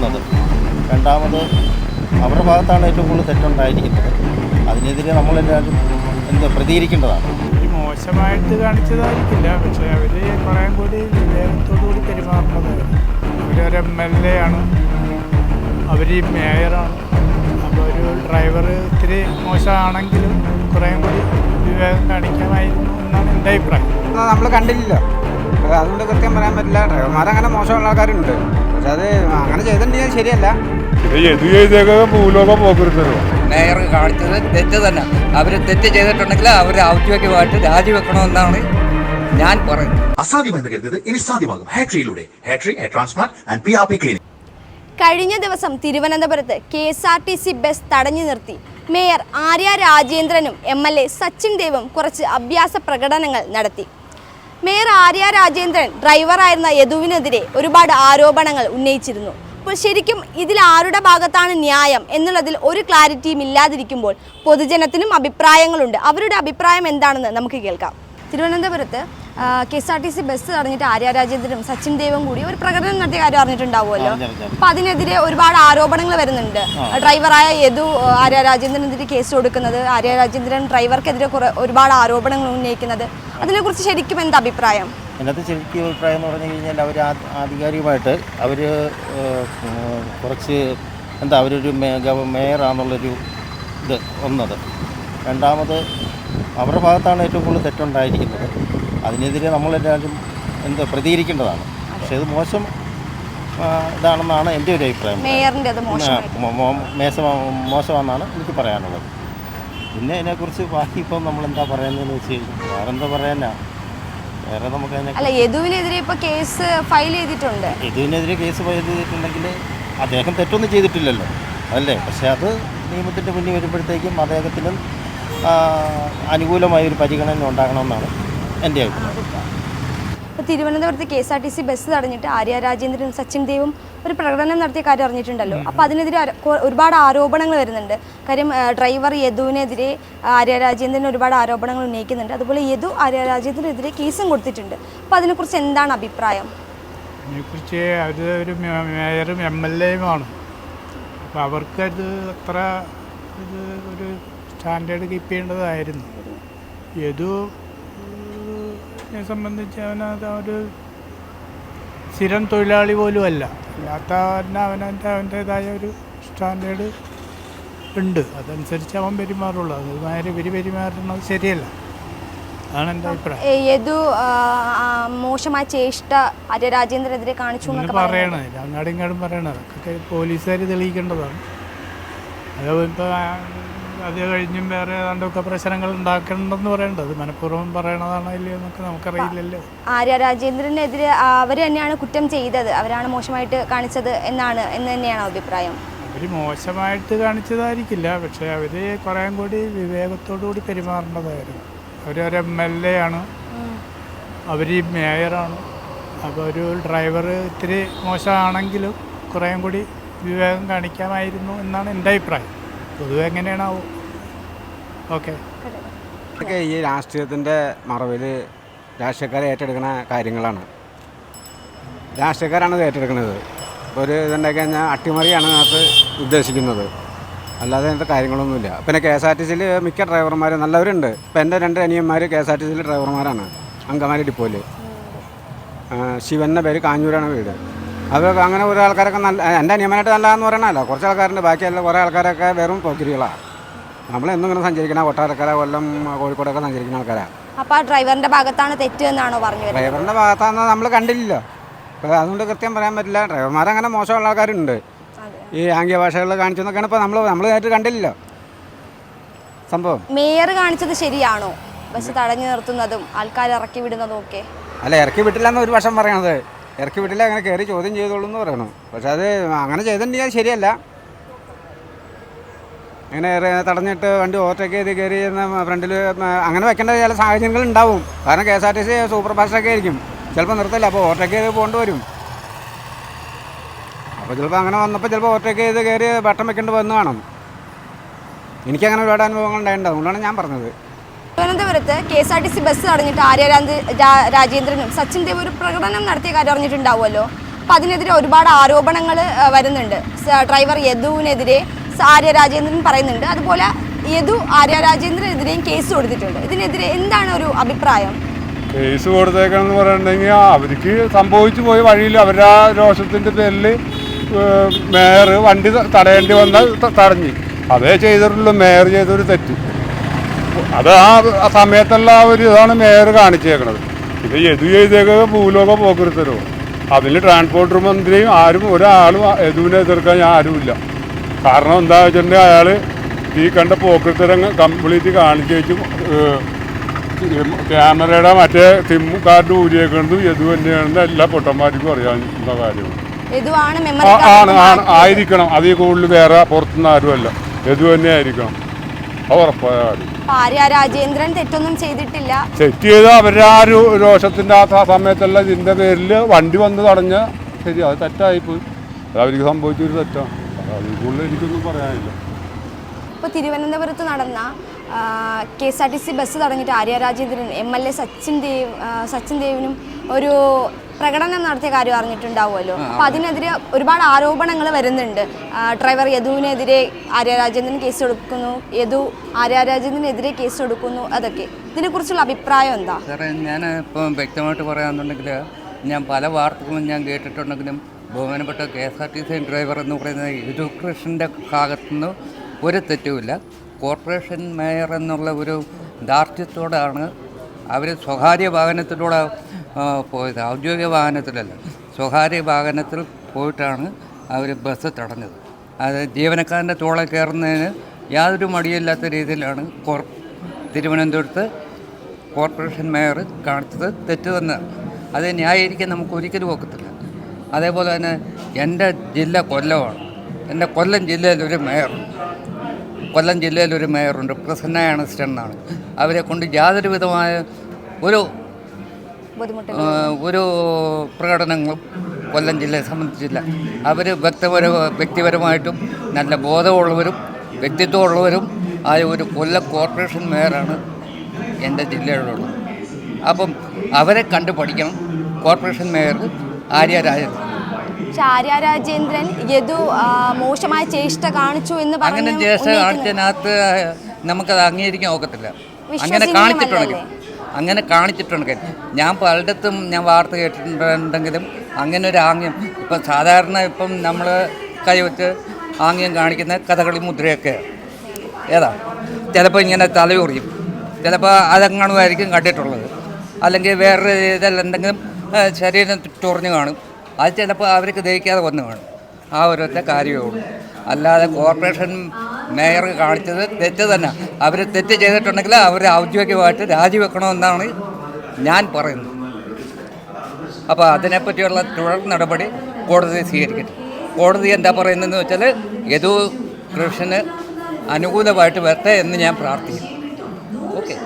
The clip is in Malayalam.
ഒന്നത് രണ്ടാമത് അവരുടെ ഭാഗത്താണ് ഏറ്റവും കൂടുതൽ തെറ്റുണ്ടായിരിക്കുന്നത്. അതിനെതിരെ നമ്മൾ നമ്മളെല്ലാവരും എന്ത് പ്രതികരിക്കേണ്ടതാണ്. ഈ മോശമായിട്ട് കാണിച്ചതായിരിക്കില്ല. പക്ഷെ അവർ കുറേ കൂടി വിവേകത്തോടു കൂടി പെരുമാറേണ്ടതായിരുന്നു അവരൊരു എം എൽ എ ആണ്. അവർ ഈ മേയറാണ് അപ്പോൾ ഒരു ഡ്രൈവർ ഇത്തിരി മോശമാണെങ്കിലും കുറേ കൂടി വിവേകം കാണിക്കാമായിരുന്നു എന്നാണ് എന്റെ അഭിപ്രായം. നമ്മൾ കണ്ടില്ലല്ലോ. അതുകൊണ്ട് കൃത്യം പറയാൻ പറ്റില്ല. ഡ്രൈവർമാർ അങ്ങനെ മോശമുള്ള ആൾക്കാരുണ്ട്. പക്ഷെ അത് അങ്ങനെ ചെയ്തിട്ടുണ്ടെങ്കിൽ ശരിയല്ല. എന്ത് ചെയ്തേക്കാ ഭൂലോകം പോക്കരുത്തരോ? മേയർ കാണിച്ചത് തെറ്റ് തന്നെ. അവർ തെറ്റ് ചെയ്തിട്ടുണ്ടെങ്കിൽ അവർ ഔദ്യോഗികമായിട്ട് രാജിവെക്കണമെന്നാണ് ഞാൻ പറയുന്നത്. അസാധ്യമെന്ന് കരുതിയത് ഇനി സാധ്യമാകും. ഹാട്രിയിലൂടെ. ഹാട്രി transplant and P R P clinic. കഴിഞ്ഞ ദിവസം തിരുവനന്തപുരത്ത് K S R T C bus തടഞ്ഞു നിർത്തി. മേയർ ആര്യ രാജേന്ദ്രനും എം എൽ എ സച്ചിൻ ദേവും കുറച്ച് അഭ്യാസ പ്രകടനങ്ങൾ നടത്തി. മേയർ ആര്യ രാജേന്ദ്രൻ ഡ്രൈവറായിരുന്ന യദുവിനെതിരെ ഒരുപാട് ആരോപണങ്ങൾ ഉന്നയിച്ചിരുന്നു. അപ്പോൾ ശരിക്കും ഇതിൽ ആരുടെ ഭാഗത്താണ് ന്യായം എന്നുള്ളതിൽ ഒരു ക്ലാരിറ്റിയും ഇല്ലാതിരിക്കുമ്പോൾ പൊതുജനത്തിനും അഭിപ്രായങ്ങളുണ്ട്. അവരുടെ അഭിപ്രായം എന്താണെന്ന് നമുക്ക് കേൾക്കാം. തിരുവനന്തപുരത്ത് K S R T C bus തടഞ്ഞിട്ട് Arya രാജേന്ദ്രനും സച്ചിൻ ദേവും കൂടി ഒരു പ്രകടനം നടത്തിയ കാര്യം അറിഞ്ഞിട്ടുണ്ടാവുമല്ലോ. അപ്പൊ അതിനെതിരെ ഒരുപാട് ആരോപണങ്ങൾ വരുന്നുണ്ട്. ഡ്രൈവറായ യദു ആര്യ രാജേന്ദ്രനെതിരെ കേസ് കൊടുക്കുന്നത്. ആര്യ രാജേന്ദ്രൻ ഡ്രൈവർക്കെതിരെ ഒരുപാട് ആരോപണങ്ങൾ ഉന്നയിക്കുന്നത്. അതിനെക്കുറിച്ച് ശരിക്കും എന്താ അഭിപ്രായം? എന്നത്തെ ശരിക്കും അഭിപ്രായം എന്ന് പറഞ്ഞു കഴിഞ്ഞാൽ അവർ ആധികാരികമായിട്ട് അവർ കുറച്ച് എന്താ അവരൊരു മേയറാണെന്നുള്ളൊരു ഇത് ഒന്നത് രണ്ടാമത് അവരുടെ ഭാഗത്താണ് ഏറ്റവും കൂടുതൽ തെറ്റുണ്ടായിരിക്കുന്നത്. അതിനെതിരെ നമ്മളെല്ലാവരും എന്തോ പ്രതികരിക്കേണ്ടതാണ്. പക്ഷേ ഇത് മോശം ഇതാണെന്നാണ് എന്റെ ഒരു അഭിപ്രായം. മേയറിന്റെ മോശമാണെന്നാണ് എനിക്ക് പറയാനുള്ളത്. പിന്നെ അതിനെക്കുറിച്ച് ബാക്കി ഇപ്പം നമ്മൾ എന്താ പറയുന്നതെന്ന് വെച്ച് കഴിഞ്ഞാൽ വേറെ എന്താ പറയാനാ? വേറെ നമുക്ക് അല്ല യദുവിനെതിരെ ഇപ്പൊ കേസ് ഫയൽ ചെയ്തിട്ടുണ്ട്. യദുവിനെതിരെ കേസ് ഫയൽ ചെയ്തിട്ടുണ്ടെങ്കിൽ അദ്ദേഹം തെറ്റൊന്നും ചെയ്തിട്ടില്ലല്ലോ അല്ലേ? പക്ഷെ അത് നിയമത്തിന്റെ മുന്നിൽ വരുമ്പോഴത്തേക്കും അദ്ദേഹത്തിനും അനുകൂലമായ ഒരു പരിഗണന ഉണ്ടാകണമെന്നാണ് എന്റെ അഭിപ്രായം. ഇപ്പോൾ തിരുവനന്തപുരത്ത് K S R T C bus തടഞ്ഞിട്ട് Arya രാജേന്ദ്രനും സച്ചിൻ ദേവും ഒരു പ്രകടനം നടത്തിയ കാര്യം അറിഞ്ഞിട്ടുണ്ടല്ലോ. അപ്പൊ അതിനെതിരെ ഒരുപാട് ആരോപണങ്ങൾ വരുന്നുണ്ട്. കാര്യം ഡ്രൈവർ യദുവിനെതിരെ ആര്യ രാജേന്ദ്രൻ ഒരുപാട് ആരോപണങ്ങൾ ഉന്നയിക്കുന്നുണ്ട്. അതുപോലെ യദു ആര്യ രാജേന്ദ്രനെതിരെ കേസും കൊടുത്തിട്ടുണ്ട്. അപ്പോൾ അതിനെക്കുറിച്ച് എന്താണ് അഭിപ്രായം? അതിനെക്കുറിച്ച് അവർ ഒരു മേയറും എം എൽ എയുമാണ്. അപ്പോൾ അവർക്കത് അത്ര ഇത് ഒരു സ്റ്റാൻഡേർഡ് കീപ്പ് ചെയ്യേണ്ടതായിരുന്നു. യദു നെ സംബന്ധിച്ച് അവനത് ഒരു സ്ഥിരം തൊഴിലാളി പോലും അല്ല. അല്ലാത്ത അവനവന്റെ അവന്റേതായ ഒരു സ്റ്റാൻഡേർഡ് ഉണ്ട്. അതനുസരിച്ച് അവൻ പെരുമാറുള്ളൂ. അതുമാതിരി ഇവർ പെരുമാറുന്നത് ശരിയല്ല. അതാണ് എന്റെ അഭിപ്രായം. യദു മോശമായ ചേഷ്ട അര രാജേന്ദ്രനെതിരെ കാണിച്ചു എന്നൊക്കെ പറയണത്. അങ്ങാടും ഇങ്ങാടും പറയണത്. അതൊക്കെ പോലീസുകാർ തെളിയിക്കേണ്ടതാണ്. അതോ ഇപ്പോൾ അത് കഴിഞ്ഞും വേറെ ഏതാണ്ടൊക്കെ പ്രശ്നങ്ങൾ ഉണ്ടാക്കണമെന്ന് പറയേണ്ടത് അത് മനഃപൂർവം പറയണതാണോ ഇല്ലയോ എന്നൊക്കെ നമുക്കറിയില്ലല്ലോ. ആര്യ രാജേന്ദ്രനെതിരെ അവർ തന്നെയാണ് കുറ്റം ചെയ്തത്. അവരാണ് മോശമായിട്ട് കാണിച്ചത് എന്നാണ് എന്ന് തന്നെയാണ് അഭിപ്രായം. അവർ മോശമായിട്ട് കാണിച്ചതായിരിക്കില്ല. പക്ഷേ അവർ കുറേ കൂടി വിവേകത്തോടു കൂടി പെരുമാറേണ്ടതായിരുന്നു. അവരൊരു എം എൽ എ ആണ്. അവർ മേയറാണ് അപ്പോൾ ഒരു ഡ്രൈവർ ഇത്തിരി മോശമാണെങ്കിലും കുറേ കൂടി വിവേകം കാണിക്കാമായിരുന്നു എന്നാണ് എന്റെ അഭിപ്രായം. പൊതുവെ എങ്ങനെയാണാവും. ഓക്കെ. ഇതൊക്കെ ഈ രാഷ്ട്രീയത്തിന്റെ മറവിൽ രാഷ്ട്രീയക്കാരെ ഏറ്റെടുക്കുന്ന കാര്യങ്ങളാണ്. രാഷ്ട്രീയക്കാരാണ് ഇത് ഏറ്റെടുക്കുന്നത് ഇപ്പോൾ ഒരു ഇതുണ്ടാക്കി കഴിഞ്ഞാൽ അട്ടിമറിയാണ് അതിനകത്ത് ഉദ്ദേശിക്കുന്നത്. അല്ലാതെ അതിന്റെ കാര്യങ്ങളൊന്നുമില്ല. പിന്നെ കെ എസ് ആർ ടി സിയിൽ മിക്ക ഡ്രൈവർമാർ നല്ലവരുണ്ട്. ഇപ്പം എന്റെ രണ്ട് അനിയന്മാർ കെ എസ് ആർ ടി സിയിൽ ഡ്രൈവർമാരാണ്. അങ്കമാലി ഡിപ്പോയിൽ ശിവന്റെ പേര് കാഞ്ഞൂരാണ് വീട്. അത് അങ്ങനെ ഒരു ആൾക്കാരൊക്കെ നല്ല എന്റെ അനിയന്മാരായിട്ട് നല്ലതെന്ന് പറയണമല്ലോ കുറച്ച് ആൾക്കാരുണ്ട് ബാക്കിയല്ല കുറേ ആൾക്കാരൊക്കെ വെറും പോക്കിരികളാണ് നമ്മളെന്നും ഇങ്ങനെ സഞ്ചരിക്കണ കൊട്ടാരക്കര കൊല്ലം കോഴിക്കോടൊക്കെ സഞ്ചരിക്കുന്ന ആൾക്കാരാണ് അപ്പോൾ ആ ഡ്രൈവറിന്റെ ഭാഗത്താണ് തെറ്റ് എന്നാണോ പറഞ്ഞത് ഡ്രൈവറിന്റെ ഭാഗത്താണെന്ന് നമ്മൾ കണ്ടില്ല അപ്പോൾ അതുകൊണ്ട് കൃത്യം പറയാൻ പറ്റില്ല. ഡ്രൈവർമാരങ്ങനെ മോശമുള്ള ആൾക്കാരുണ്ട്. ഈ ആംഗ്യ ഭാഷകളിൽ കാണിച്ചെന്നൊക്കെയാണ് ഇപ്പോൾ നമ്മൾ നമ്മൾ നേരിട്ട് കണ്ടില്ലല്ലോ സംഭവം. മേയർ കാണിച്ചത് ശരിയാണോ? ബസ് തടഞ്ഞു നിർത്തുന്നതും ആൾക്കാർ ഇറക്കി വിടുന്നതും ഒക്കെ? അല്ല ഇറക്കി വിട്ടില്ല എന്ന് ഒരു വശം പറയണത്. ഇറക്കി വിട്ടില്ല അങ്ങനെ കയറി ചോദ്യം ചെയ്തോളൂ എന്ന് പറയണം. പക്ഷെ അത് അങ്ങനെ ചെയ്തിട്ടുണ്ടെങ്കിൽ ശരിയല്ല. ഇങ്ങനെ തടഞ്ഞിട്ട് വണ്ടി ഓവർടേക്ക് ചെയ്ത് കയറി ഫ്രണ്ടിൽ അങ്ങനെ വെക്കേണ്ട ചില സാഹചര്യങ്ങൾ ഉണ്ടാവും. കാരണം K S R T C super ഫാസ്റ്റൊക്കെ ആയിരിക്കും. ചിലപ്പോൾ നിർത്തില്ല അപ്പോൾ ഓവർടേക്ക് ചെയ്ത് പോകേണ്ടി വരും. അപ്പോൾ ചിലപ്പോൾ അങ്ങനെ വന്നപ്പോൾ ചിലപ്പോൾ ഓവർടേക്ക് ചെയ്ത് കയറി ബട്ടൺ വെക്കേണ്ടി വന്നു കാണും. എനിക്കങ്ങനെ ഒരുപാട് അനുഭവങ്ങൾ ഉണ്ടായിട്ടുണ്ട്. അതുകൊണ്ടാണ് ഞാൻ പറഞ്ഞത്. തിരുവനന്തപുരത്ത് K S R T C bus തടഞ്ഞിട്ട് Arya Raja- രാജേന്ദ്രനും സച്ചിൻ ദേവ് ഒരു പ്രകടനം നടത്തിയ കാര്യം അറിഞ്ഞിട്ടുണ്ടാവുമല്ലോ. അപ്പം അതിനെതിരെ ഒരുപാട് ആരോപണങ്ങൾ വരുന്നുണ്ട്. ഡ്രൈവർ യദുവിനെതിരെ ആര്യ രാജേന്ദ്രൻ പറയുന്നുണ്ട്. അതുപോലെ യദു ആര്യ രാജേന്ദ്രനെതിരെയും കേസ് കൊടുത്തിട്ടുണ്ട്. ഇതിനെതിരെ എന്താണ് ഒരു അഭിപ്രായം? കേസ് കൊടുത്തേക്കണമെന്ന് പറയുന്നുണ്ടെങ്കിൽ അവർക്ക് സംഭവിച്ചു പോയ വഴിയിൽ അവരുടെ ആ രോഷത്തിന്റെ പേരിൽ മേയർ വണ്ടി തടയേണ്ടി വന്നാൽ തടഞ്ഞു. അതേ ചെയ്തിട്ടുള്ളൂ. മേയർ ചെയ്തൊരു തെറ്റ്. അത് ആ സമയത്തുള്ള ഒരു ഇതാണ് മേയർ കാണിച്ചേക്കണത്. ഇത് എതു ചെയ്തേക്ക് ഭൂലോക പോക്കരുത്തരോ? അതിൽ ട്രാൻസ്പോർട്ട് മന്ത്രിയും ആരും ഒരാളും എതുവിനെ യദുവിനെ എതിർക്കാൻ ഞാൻ ആരുമില്ല. കാരണം എന്താ വെച്ചിട്ടുണ്ടെങ്കിൽ അയാൾ ഈ കണ്ട പോക്കരുത്തരം കംപ്ലീറ്റ് കാണിച്ചു വെച്ചു ക്യാമറയുടെ മറ്റേ സിം കാർഡ് ഊരിയേക്കുന്നത് യദു തന്നെയാണെന്ന് എല്ലാ പൊട്ടന്മാർക്കും അറിയാവുന്ന കാര്യമാണ്. ആണ് ആണ് ആയിരിക്കണം. അതിൽ കൂടുതൽ വേറെ പുറത്തുനിന്ന് ആരുമല്ല. യദു തന്നെ ആയിരിക്കണം അത് ഉറപ്പായ കാര്യം. ആര്യ രാജേന്ദ്രൻ തെറ്റൊന്നും ചെയ്തിട്ടില്ല. തെറ്റ് ചെയ്ത് അവരുടെ ആ ഒരു രോഷത്തിന്റെ ആ സമയത്തുള്ള ഇതിന്റെ പേരിൽ വണ്ടി വന്ന് തടഞ്ഞ ശരി അത് തെറ്റായിപ്പോയി. അത് അവർക്ക് സംഭവിച്ചൊരു തെറ്റാണ് അതിൽ കൂടുതൽ എനിക്കൊന്നും പറയാനില്ല. ഇപ്പോൾ തിരുവനന്തപുരത്ത് നടന്ന K S R T C bus തടഞ്ഞിട്ട് Arya Rajendran M L A Sachin Dev Sachin ദേവിനും ഒരു പ്രകടനം നടത്തിയ കാര്യം അറിഞ്ഞിട്ടുണ്ടാവുമല്ലോ. അപ്പൊ അതിനെതിരെ ഒരുപാട് ആരോപണങ്ങൾ വരുന്നുണ്ട്. ഡ്രൈവർ യദുവിനെതിരെ ആര്യ രാജേന്ദ്രൻ കേസ് കൊടുക്കുന്നു യദു ആര്യ രാജേന്ദ്രനെതിരെ കേസ് കൊടുക്കുന്നു അതൊക്കെ. ഇതിനെക്കുറിച്ചുള്ള അഭിപ്രായം എന്താ? സാറേ ഞാൻ ഇപ്പം വ്യക്തമായിട്ട് പറയാന്നുണ്ടെങ്കിൽ ഞാൻ പല വാർത്തകളും ഞാൻ കേട്ടിട്ടുണ്ടെങ്കിലും ബഹുമാനപ്പെട്ട K S R T C driver എന്ന് പറയുന്നത് എഡ്യൂക്കേഷന്റെ ഭാഗത്തുനിന്ന് ഒരു തെറ്റുമില്ല. കോർപ്പറേഷൻ മേയർ എന്നുള്ള ഒരു ദാർഢ്യത്തോടാണ് അവർ സ്വകാര്യ വാഹനത്തിലൂടെ പോയത്. ഔദ്യോഗിക വാഹനത്തിലല്ല. സ്വകാര്യ വാഹനത്തിൽ പോയിട്ടാണ് അവർ ബസ് തടഞ്ഞത്. അത് ജീവനക്കാരന്റെ തോളെ കയറുന്നതിന് യാതൊരു മടിയില്ലാത്ത രീതിയിലാണ് കോർ തിരുവനന്തപുരത്ത് കോർപ്പറേഷൻ മേയർ കാണിച്ചത് തെറ്റ് തന്നെ അത് ന്യായീകരിക്കാൻ നമുക്ക് ഒരിക്കലും ഒക്കത്തില്ല. അതേപോലെ തന്നെ എന്റെ ജില്ല കൊല്ലമാണ്. എന്റെ കൊല്ലം ജില്ലയിലൊരു മേയർ കൊല്ലം ജില്ലയിലൊരു മേയറുണ്ട്. പ്രസന്ന ആണ് എന്നാണ്. അവരെ കൊണ്ട് യാതൊരു വിധമായ ഒരു ഒരു പ്രകടനങ്ങളും കൊല്ലം ജില്ലയെ സംബന്ധിച്ചില്ല അവർ വ്യക്തിപര വ്യക്തിപരമായിട്ടും നല്ല ബോധമുള്ളവരും വ്യക്തിത്വമുള്ളവരും ആയ ഒരു കൊല്ലം കോർപ്പറേഷൻ മേയറാണ് എന്റെ ജില്ലയിലുള്ളത്. അപ്പം അവരെ കണ്ടു പഠിക്കണം. Corporation mayor Arya Rajendran. പക്ഷെ ആര്യ രാജേന്ദ്രൻ യദു മോശമായ ചേഷ്ട കാണിച്ചു എന്ന് അങ്ങനെ ചേഷ്ട. കാണിച്ചതിനകത്ത് നമുക്കത് അംഗീകരിക്കാൻ ഒക്കത്തില്ല. അങ്ങനെ? കാണിച്ചിട്ടുണ്ടെങ്കിൽ അങ്ങനെ കാണിച്ചിട്ടുണ്ട് ഞാൻ പലയിടത്തും ഞാൻ വാർത്ത കേട്ടിട്ടുണ്ടെങ്കിലും അങ്ങനെ ഒരു ആംഗ്യം. ഇപ്പം സാധാരണ ഇപ്പം നമ്മൾ കൈവച്ച് ആംഗ്യം കാണിക്കുന്ന കഥകളി മുദ്രയൊക്കെ. ഏതാ? ചിലപ്പോൾ ഇങ്ങനെ തലയുറിയും. ചിലപ്പോൾ അതങ്ങാണുമായിരിക്കും കണ്ടിട്ടുള്ളത്. അല്ലെങ്കിൽ വേറൊരു രീതിയിൽ എന്തെങ്കിലും ശരീരം ചൊറിഞ്ഞ് കാണും. അത് ചിലപ്പോൾ അവർക്ക് ദഹിക്കാതെ വന്നു കാണും. ആ ഒരൊറ്റ കാര്യമേ ഉള്ളൂ. അല്ലാതെ കോർപ്പറേഷൻ മേയർ കാണിച്ചത് തെറ്റ് തന്നെ. അവർ തെറ്റ് ചെയ്തിട്ടുണ്ടെങ്കിൽ അവർ ഔദ്യോഗികമായിട്ട് രാജിവെക്കണമെന്നാണ് ഞാൻ പറയുന്നത്. അപ്പോൾ അതിനെപ്പറ്റിയുള്ള തുടർ നടപടി കോടതി സ്വീകരിക്കട്ടെ. കോടതി എന്താ പറയുന്നതെന്ന് വെച്ചാൽ യദു കൃഷ്ണന് അനുകൂലമായിട്ട് വരട്ടെ എന്ന് ഞാൻ പ്രാർത്ഥിക്കുന്നു. ഓക്കെ.